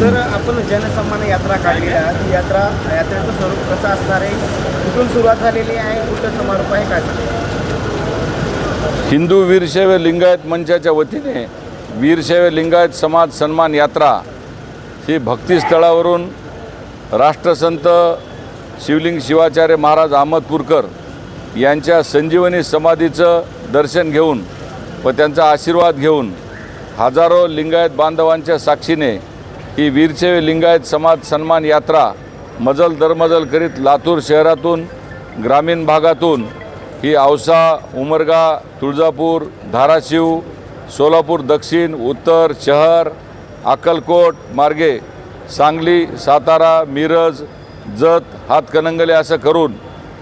Sir आपण जनसन्मान यात्रा काढली आहे. यात्रा यात्रेचं स्वरूप कसं असणार आहे? कुठून सुरुवात झालेली आहे? कुठं समारोप आहे? काय हिंदू वीरशैव लिंगायत मंचाच्या वतीने वीरशैव लिंगायत समाज सन्मान यात्रा ही भक्तिस्थळावरून राष्ट्रसंत शिवलिंग शिवाचार्य महाराज अहमदपूरकर यांच्या संजीवनी समाधीचं दर्शन घेऊन व त्यांचा आशीर्वाद घेऊन हजारो लिंगायत बांधवांच्या साक्षीने ही वीरशैव लिंगायत समाज सन्मान यात्रा मजल दरमजल करीत लातूर शहरातून ग्रामीण भागातून ही औसा उमरगा तुळजापूर धाराशिव सोलापूर दक्षिण उत्तर शहर अक्कलकोट मार्गे सांगली सातारा मिरज जत हातकणंगले असं करून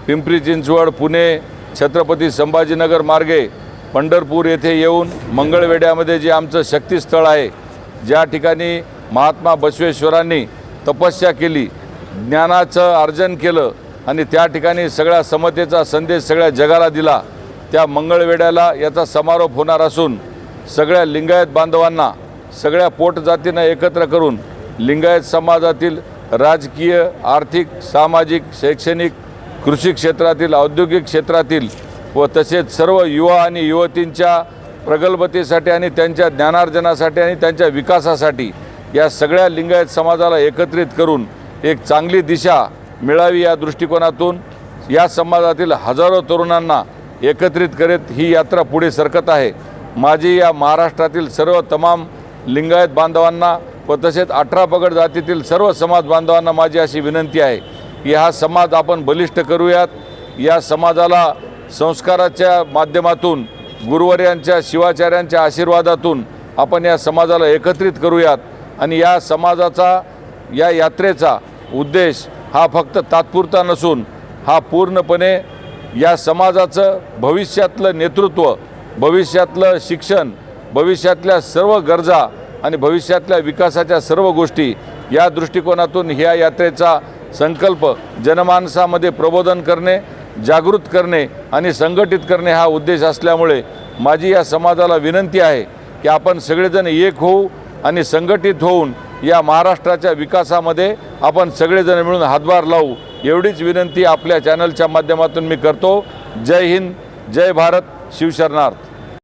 पिंपरी चिंचवड पुणे छत्रपती संभाजीनगर मार्गे पंढरपूर येथे येऊन मंगळवेढ्यामध्ये जे आमचं शक्तीस्थळ आहे ज्या ठिकाणी महात्मा बसवेश्वरांनी तपस्या केली ज्ञानाचं अर्जन केलं आणि त्या ठिकाणी सगळ्या समतेचा संदेश सगळ्या जगाला दिला. त्या मंगळवेढ्याला याचा समारोप होणार असून सगळ्या लिंगायत बांधवांना सगळ्या पोटजातींना एकत्र करून लिंगायत समाजातील राजकीय आर्थिक सामाजिक शैक्षणिक कृषी क्षेत्रातील औद्योगिक क्षेत्रातील व तसेच सर्व युवा आणि युवतींच्या प्रगल्भतेसाठी आणि त्यांच्या ज्ञानार्जनासाठी आणि त्यांच्या विकासासाठी या सगळ्या लिंगायत समाजाला एकत्रित करून एक चांगली दिशा मिळावी या दृष्टिकोनातून या समाजातील हजारो तरुणांना एकत्रित करीत ही यात्रा पुढे सरकत आहे. माझी या महाराष्ट्रातील सर्व तमाम लिंगायत बांधवांना व तसेच अठरा पगड जातीतील सर्व समाज बांधवांना माझी अशी विनंती आहे की हा समाज आपण बलिष्ठ करूयात. या समाजाला संस्काराच्या माध्यमातून गुरुवर्यांच्या शिवाचार्यांच्या आशीर्वादातून आपण या समाजाला एकत्रित करूयात. आणि या समाजाचा या यात्रेचा उद्देश हा फक्त तात्पुरता नसून हा पूर्णपणे या समाजाचं भविष्यातलं नेतृत्व भविष्यातलं शिक्षण भविष्यातल्या सर्व गरजा आणि भविष्यातल्या विकासाच्या सर्व गोष्टी या दृष्टिकोनातून ह्या यात्रेचा संकल्प जनमानसामध्ये प्रबोधन करणे जागृत करणे आणि संघटित करणे हा उद्देश असल्यामुळे माझी या समाजाला विनंती आहे की आपण सगळेजण एक होऊ आणि संघटित होऊन या महाराष्ट्राच्या विकासामध्ये आपण सगळेजण मिळून हातभार लावू एवढीच विनंती आपल्या चॅनलच्या माध्यमातून मी करतो. जय हिंद जय भारत शिवशरणार्थ.